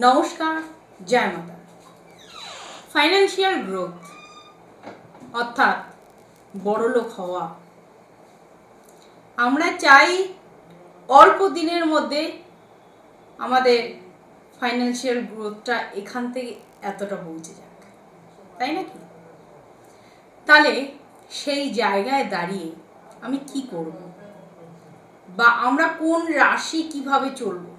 নমস্কার, জয় মাতা। Financial growth অর্থাৎ বড়লোক হওয়া। আমরা চাই অল্প দিনের মধ্যে আমাদের ফাইন্যান্সিয়াল গ্রোথটা এখান থেকে এতটা পৌঁছে যাক। তাই নাকি? তাহলে সেই জায়গায় দাঁড়িয়ে আমি কি করব? বা আমরা কোন রাশি কীভাবে চলবো?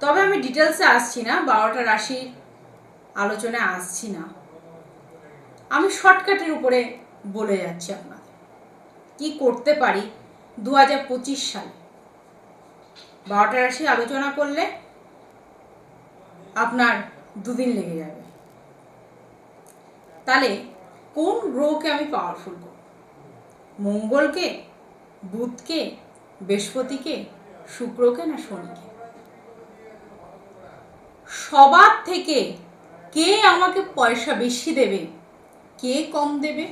তবে আমি ডিটেলসে আসছি না, বারোটা রাশির আলোচনায় আসছি না। আমি শর্টকাটের উপরে বলে যাচ্ছি আপনাদের। কি করতে পারি দু হাজার পঁচিশ সালে? বারোটা রাশি আলোচনা করলে আপনার দুদিন লেগে যাবে। তাহলে কোন গ্রহকে আমি পাওয়ারফুল করব? মঙ্গলকে, বুধকে, বৃহস্পতিকে, শুক্রকে না শনিকে? সবার থেকে কে আমাকে পয়সা বেশি দেবে? কে কম দেবে?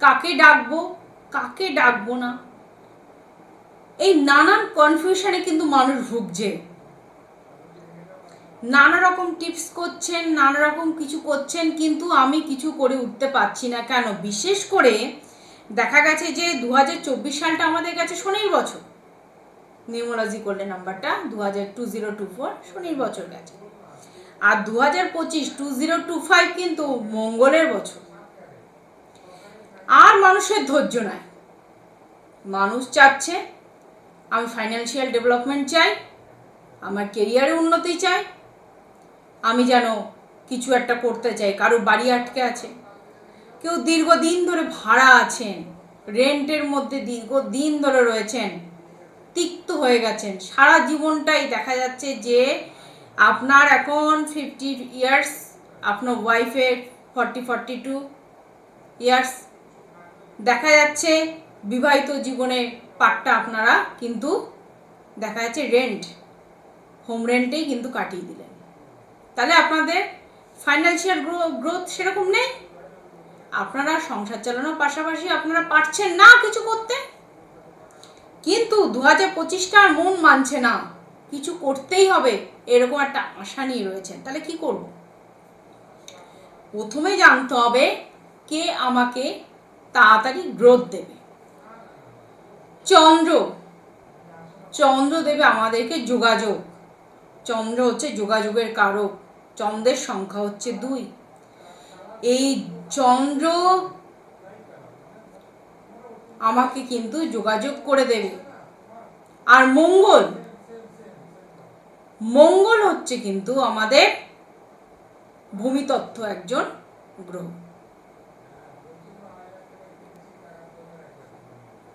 কাকে ডাকবো? কাকে ডাকবো না? এই নানান কনফিউশনে কিন্তু মানুষ ভুগছে। নানা রকম টিপস করছেন, নানা রকম কিছু করছেন, কিন্তু আমি কিছু করে উঠতে পারছি না। কেন? বিশেষ করে দেখা গেছে যে দু হাজার চব্বিশ সালটা আমাদের কাছে শনির বছর। নিউমোলজি করলে নাম্বারটা দু হাজার টু জিরো টু ফোর শনির বছর গেছে। আর দু হাজার পঁচিশ টু জিরো টু ফাইভ কিন্তু মঙ্গলের বছর। আর মানুষের ধৈর্য নাই। মানুষ চাচ্ছে, আমি ফাইন্যান্সিয়াল ডেভেলপমেন্ট চাই, আমার কেরিয়ারে উন্নতি চাই, আমি যেন কিছু একটা করতে চাই, কারও বাড়ি আটকে আছে, কেউ দীর্ঘদিন ধরে ভাড়া আছেন রেন্টের মধ্যে দীর্ঘদিন ধরে রয়েছেন তিক্ত হয়ে গেছেন। সারা জীবনটাই দেখা যাচ্ছে যে আপনার এখন ফিফটি ইয়ার্স আপনার ওয়াইফের ফর্টি ফর্টি টু ইয়ার্স দেখা যাচ্ছে বিবাহিত জীবনে পাটটা আপনারা কিন্তু দেখা যাচ্ছে রেন্ট হোম রেন্টেই কিন্তু কাটিয়ে দিলেন। তাহলে আপনাদের ফাইন্যান্সিয়াল গ্রোথ সেরকম নেই? আপনারা সংসার চালানোর পাশাপাশি আপনারা পারছেন না কিছু করতে? কিন্তু দু হাজার পঁচিশটা আর মন মানছে না। কিছু করতেই হবে, এরকম একটা আশা নিয়ে রয়েছেন তাহলে কি করব? প্রথমে জানতে হবে কে আমাকে তাড়াতাড়ি গ্রোথ দেবে। চন্দ্র। চন্দ্র দেবে আমাদেরকে যোগাযোগ। চন্দ্র হচ্ছে যোগাযোগের কারক। চন্দ্রের সংখ্যা হচ্ছে দুই। এই চন্দ্র আমাকে কিন্তু যোগাযোগ করে দেবে। আর মঙ্গল মঙ্গল হচ্ছে কিন্তু আমাদের ভূমিতত্ত্ব একজন গ্রহ।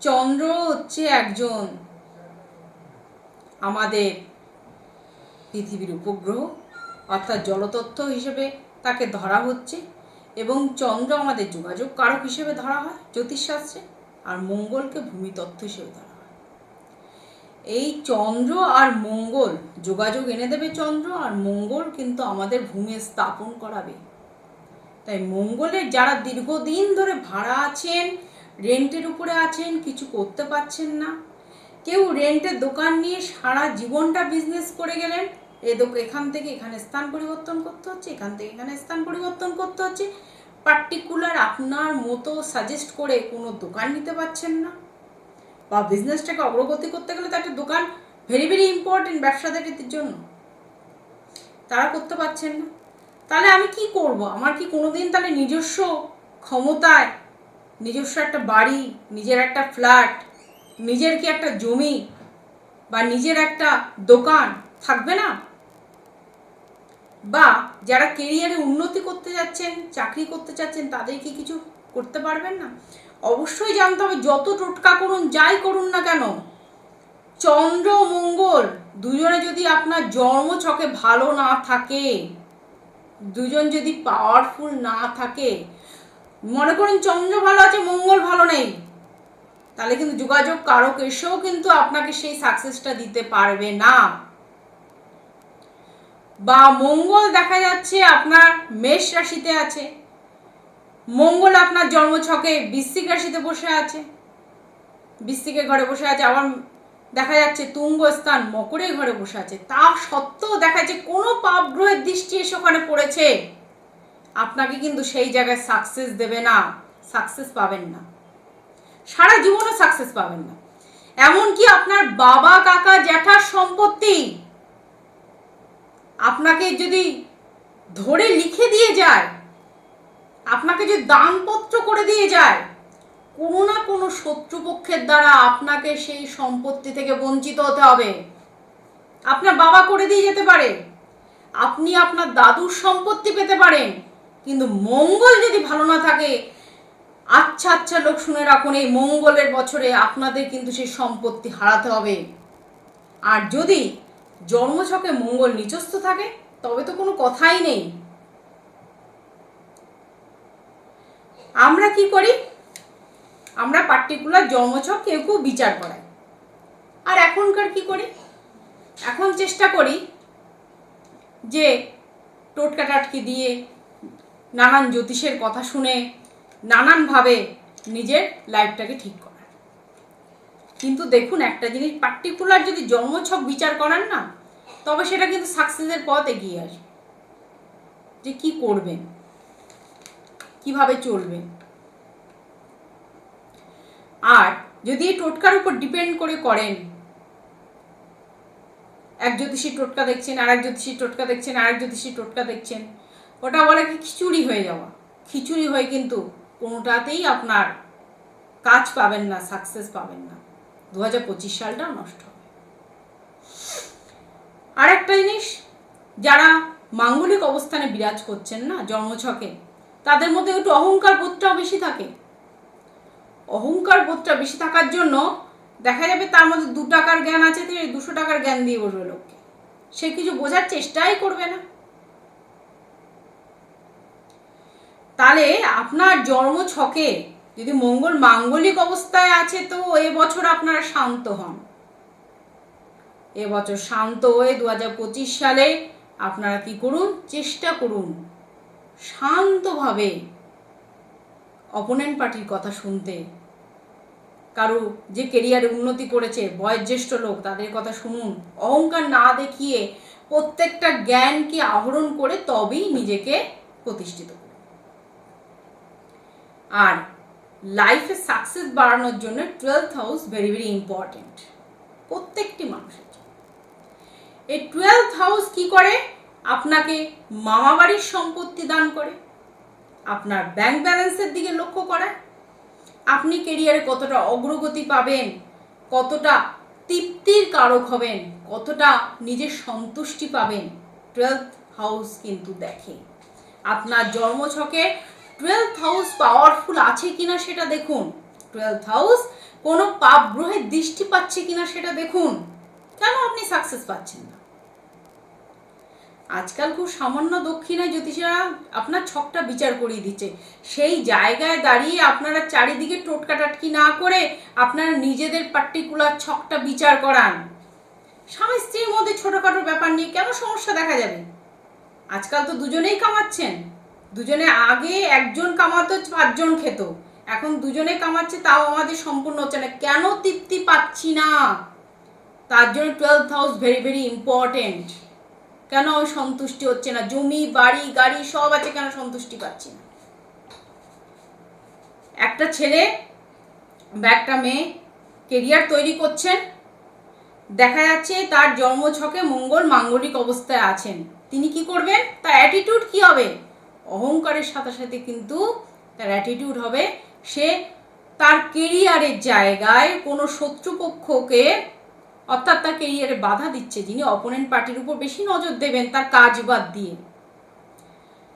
চন্দ্র হচ্ছে একজন আমাদের পৃথিবীর উপগ্রহ, অর্থাৎ জলতত্ত্ব হিসেবে তাকে ধরা হচ্ছে এবং চন্দ্র আমাদের যোগাযোগ কারক হিসেবে ধরা হয় জ্যোতিষশাস্ত্রে। আর মঙ্গলকে ভূমিতত্ত্ব হিসেবে ধরা হয়। এই চন্দ্র আর মঙ্গল, যোগাযোগ এনে দেবে চন্দ্র আর মঙ্গল কিন্তু আমাদের ভূমি স্থাপন করাবে। তাই মঙ্গলের যারা দীর্ঘদিন ধরে ভাড়া আছেন, রেন্টের উপরে আছেন, কিছু করতে পারছেন না, কেউ রেন্টের দোকান নিয়ে সারা জীবনটা বিজনেস করে গেলেন, এ এখান থেকে এখানে স্থান পরিবর্তন করতে হচ্ছে, এখান থেকে এখানে স্থান পরিবর্তন করতে হচ্ছে পার্টিকুলার আপনার মতো সাজেস্ট করে কোনো দোকান নিতে পারছেন না? বা বিজনেসটাকে অগ্রগতি করতে গেলে তো একটা দোকান ভেরি ভেরি ইম্পর্টেন্ট ব্যবসাদারিদের জন্য। তারা করতে পারছেন না। তাহলে আমি কি করব? আমার কি কোনো দিন তাহলে নিজস্ব ক্ষমতায়, নিজস্ব একটা বাড়ি, নিজের একটা ফ্ল্যাট নিজের কি একটা জমি, বা নিজের একটা দোকান থাকবে না? বা যারা কেরিয়ারে উন্নতি করতে যাচ্ছেন, চাকরি করতে চাচ্ছেন তাদের কি কিছু করতে পারবেন না? অবশ্যই জানতে হবে, যত টোটকা করুন, যাই করুন না কেন, চন্দ্র, মঙ্গল, দুজনে যদি আপনার জন্ম ছকে ভালো না থাকে, দুজন যদি পাওয়ারফুল না থাকে, মনে করুন চন্দ্র ভালো আছে, মঙ্গল ভালো নেই, তাহলে কিন্তু যোগাযোগ কারক এসেও কিন্তু আপনাকে সেই সাকসেসটা দিতে পারবে না। বা মঙ্গল দেখা যাচ্ছে আপনার মেষ রাশিতে আছে। মঙ্গল আপনার জন্মছকে বৃশ্চিক রাশিতে বসে আছে। বৃশ্চিকের ঘরে বসে আছে, আবার দেখা যাচ্ছে তুঙ্গ স্থান মকরের ঘরে বসে আছে। তা সত্ত্বেও দেখা যাচ্ছে কোনো পাপ গ্রহের দৃষ্টি এসে ওখানে পড়েছে। আপনাকে কিন্তু সেই জায়গায় সাকসেস দেবে না সাকসেস পাবেন না। সারা জীবনও সাকসেস পাবেন না। এমনকি আপনার বাবা, কাকা, জ্যাঠার সম্পত্তি আপনাকে যদি ধরে লিখে দিয়ে যায়, আপনাকে যদি দানপত্র করে দিয়ে যায়, কোনো না কোনো শত্রুপক্ষের দ্বারা আপনাকে সেই সম্পত্তি থেকে বঞ্চিত হতে হবে। আপনার বাবা করে দিয়ে যেতে পারে, আপনি আপনার দাদুর সম্পত্তি পেতে পারেন, কিন্তু মঙ্গল যদি ভালো না থাকে আচ্ছা আচ্ছা লোক শুনে রাখুন, এই মঙ্গলের বছরে আপনাদের কিন্তু সেই সম্পত্তি হারাতে হবে। আর যদি জন্মছকে মঙ্গল নিচস্থ থাকে, তবে তো কোনো কথাই নেই। আমরা কি করি? আমরা পার্টিকুলার জন্মছক কেউ কেউ বিচার করাই। আর এখনকার কি করি? এখন চেষ্টা করি যে টোটকা টাটকি দিয়ে নানান জ্যোতিষের কথা শুনে নানানভাবে নিজের লাইফটাকে ঠিক করার কিন্তু দেখুন, একটা জিনিস পার্টিকুলার যদি জন্মছক বিচার করান না, তবে সেটা কিন্তু সাকসেসের পথ এগিয়ে আসবে। যে কি করবেন কীভাবে চলবেন আর যদি এই টোটকার উপর ডিপেন্ড করে করেন, এক জ্যোতিষী টোটকা দেখছেন আর এক জ্যোতিষী টোটকা দেখছেন আর এক জ্যোতিষী টোটকা দেখছেন, ওটা বলে কি খিচুড়ি হয়ে যাওয়া। খিচুড়ি হয়ে কিন্তু কোনোটাতেই আপনার কাজ পাবেন না সাকসেস পাবেন না। দু সালটাও নষ্ট হবে। আর জিনিস, যারা মাঙ্গলিক অবস্থানে বিরাজ করছেন না, জন্মছকে, তাদের মধ্যে একটু অহংকার বোধটাও বেশি থাকে। অহংকার বোধটা বেশি থাকার জন্য দেখা যাবে তার মধ্যে দু টাকার জ্ঞান আছে, তিনি দুশো টাকার জ্ঞান দিয়ে বসবে লোককে। সে কিছু বোঝার চেষ্টাই করবে না। তাহলে আপনার জন্ম ছকে যদি মঙ্গল মাঙ্গলিক অবস্থায় আছে, তো এবছর আপনারা শান্ত হন। এবছর শান্ত হয়ে দু হাজার পঁচিশ সালে আপনারা কি করুন? চেষ্টা করুন শান্তভাবে অপোনেন্ট পার্টির কথা শুনতে। কারও যে কেরিয়ারে উন্নতি করেছে, বয়োজ্যেষ্ঠ লোক, তাদের কথা শুনুন। অহংকার না দেখিয়ে প্রত্যেকটা জ্ঞানকে আহরণ করে তবেই নিজেকে প্রতিষ্ঠিত আর লাইফে সাকসেস বাড়ানোর জন্য twelfth house very very important প্রত্যেকটি মানুষের এই টুয়েলথ হাউস কি করে? আপনাকে মামা বাড়ির সম্পত্তি দান করে। আপনার ব্যাংক ব্যালেন্সের দিকে লক্ষ্য করায় আপনি কেরিয়ারে কতটা অগ্রগতি পাবেন, কতটা তৃপ্তির কারক হবেন, কতটা নিজের সন্তুষ্টি পাবেন টুয়েলথ হাউস কিন্তু দেখে। আপনার জন্মছকে টুয়েলথ হাউস পাওয়ারফুল আছে কিনা সেটা দেখুন। টুয়েলথ হাউস কোনো পাপ গ্রহের দৃষ্টি পাচ্ছে কিনা সেটা দেখুন। কেন আপনি সাকসেস পাচ্ছেন না? আজকাল খুব সামান্য দক্ষিণায় জ্যোতিষীরা আপনার ছকটা বিচার করিয়ে দিচ্ছে। সেই জায়গায় দাঁড়িয়ে আপনারা চারিদিকে টোটকা টাটকি না করে আপনারা নিজেদের পার্টিকুলার ছকটা বিচার করান। স্বামী স্ত্রীর মধ্যে ছোটোখাটো ব্যাপার নিয়ে কেন সমস্যা দেখা যাবে? আজকাল তো দুজনেই কামাচ্ছেন। দুজনে আগে একজন কামাতো, পাঁচজন খেত। এখন দুজনে কামাচ্ছে, তাও আমাদের সম্পূর্ণ হচ্ছে না। কেন তৃপ্তি পাচ্ছি না? তার জন্য twelve house very very important কেন সন্তুষ্টি হচ্ছে না? জমি, বাড়ি, গাড়ি সব আছে, কেন সন্তুষ্টি পাচ্ছি না? একটা ছেলে বা একটা মেয়ে কেরিয়ার তৈরি করছেন। দেখা যাচ্ছে তার জন্মছকে মঙ্গল, মাঙ্গলিক অবস্থায় আছেন। তিনি কি করবেন? তার অ্যাটিটিউড কি হবে? অহংকারের সাথে সাথে কিন্তু তার অ্যাটিটিউড হবে। সে তার কেরিয়ারের জায়গায় কোনো শত্রুপক্ষকে অর্থাৎ তার কেরিয়ারে বাধা দিচ্ছে, যিনি অপোনেন্ট পার্টির উপর বেশি নজর দেবেন তার কাজ বাদ দিয়ে।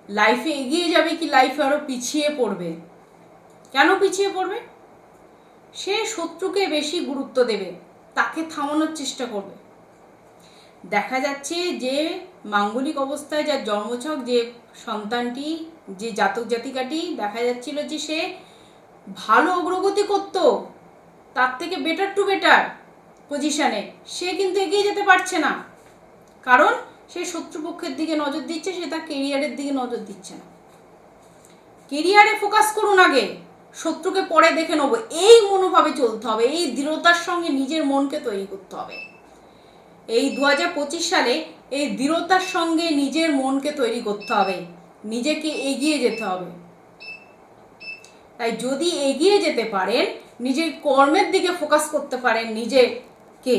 লাইফে এগিয়ে যাবে কি লাইফে আরও পিছিয়ে পড়বে? কেন পিছিয়ে পড়বে? সে শত্রুকে বেশি গুরুত্ব দেবে, তাকে থামানোর চেষ্টা করবে। দেখা যাচ্ছে যে মাঙ্গলিক অবস্থায় যার জন্মছক যে সন্তানটি, যে জাতক জাতিকাটি, দেখা যাচ্ছিল যে সে ভালো অগ্রগতি করতো, তার থেকে বেটার টু বেটার পজিশানে সে কিন্তু এগিয়ে যেতে পারছে না। কারণ সে শত্রুপক্ষের দিকে নজর দিচ্ছে, সে তার কেরিয়ারের দিকে নজর দিচ্ছে না। কেরিয়ারে ফোকাস করুন আগে, শত্রুকে পরে দেখে নেব, এই মনোভাবে চলতে হবে, এই দৃঢ়তার সঙ্গে নিজের মনকে তৈরি করতে হবে। এই দু সালে এই দৃঢ়তার সঙ্গে নিজের মনকে তৈরি করতে হবে। নিজেকে এগিয়ে যেতে হবে। তাই যদি এগিয়ে যেতে পারেন, নিজের কর্মের দিকে ফোকাস করতে পারেন নিজেকে,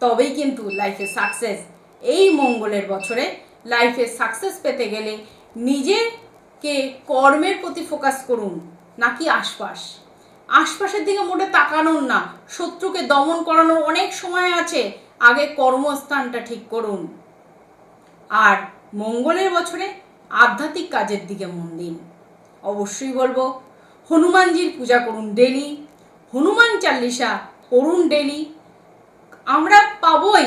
তবেই কিন্তু লাইফে সাকসেস এই মঙ্গলের বছরে লাইফে সাকসেস পেতে গেলে নিজেকে কর্মের প্রতি ফোকাস করুন, নাকি আশপাশ। আশপাশের দিকে মোটে তাকানোর না, শত্রুকে দমন করানোর অনেক সময় আছে। আগে কর্মস্থানটা ঠিক করুন। আর মঙ্গলের বছরে আধ্যাত্মিক কাজের দিকে মন দিন। অবশ্যই বলব, হনুমানজির পূজা করুন ডেলি হনুমান চাল্লিশা করুন ডেলি আমরা পাবই,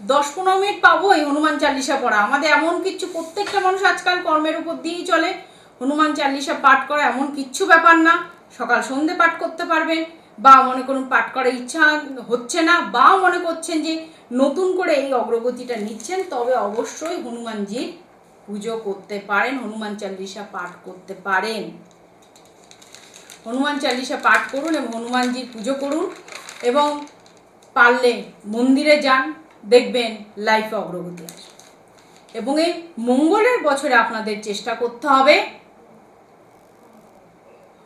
দশ পনেরো মিনিট পাবোই হনুমান চাল্লিশা পড়া। আমাদের এমন কিছু, প্রত্যেকটা মানুষ আজকাল কর্মের উপর দিয়েই চলে। হনুমান চাল্লিশা পাঠ করা এমন কিচ্ছু ব্যাপার না। সকাল সন্ধে পাঠ করতে পারবেন। বা মনে করুন পাঠ করার ইচ্ছা হচ্ছে না, বা মনে করছেন যে নতুন করে এই অগ্রগতিটা নিচ্ছেন, তবে অবশ্যই হনুমানজির পুজো করতে পারেন, হনুমান চাল্লিশা পাঠ করতে পারেন। হনুমান চালিসা পাঠ করুন এবং হনুমানজির পুজো করুন এবং পারলে মন্দিরে যান, দেখবেন লাইফে অগ্রগতি আসবে। এবং এই মঙ্গলের বছরে আপনাদের চেষ্টা করতে হবে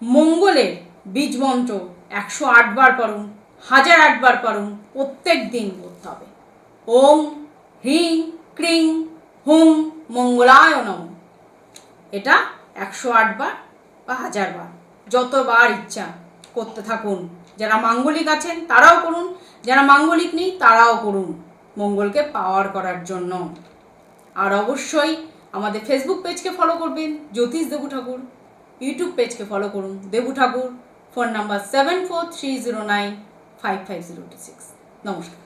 মঙ্গলের বীজ মন্ত্র একশো আটবার পড়ুন হাজার আটবার পড়ুন প্রত্যেক দিন করতে হবে। ওম হ্রিং ক্রিং হুম মঙ্গলায় নম এটা একশো আটবার বা হাজারবার যতবার ইচ্ছা করতে থাকুন। যারা মাঙ্গলিক আছেন, তারাও করুন। যারা মাঙ্গলিক নেই, তারাও করুন মঙ্গলকে পাওয়ার করার জন্য। আর অবশ্যই আমাদের ফেসবুক পেজকে ফলো করবেন, জ্যোতিষ দেবু ঠাকুর ইউটিউব পেজকে ফলো করুন, Debu Thakur. Phone number seven four three zero nine five five zero two six নমস্কার।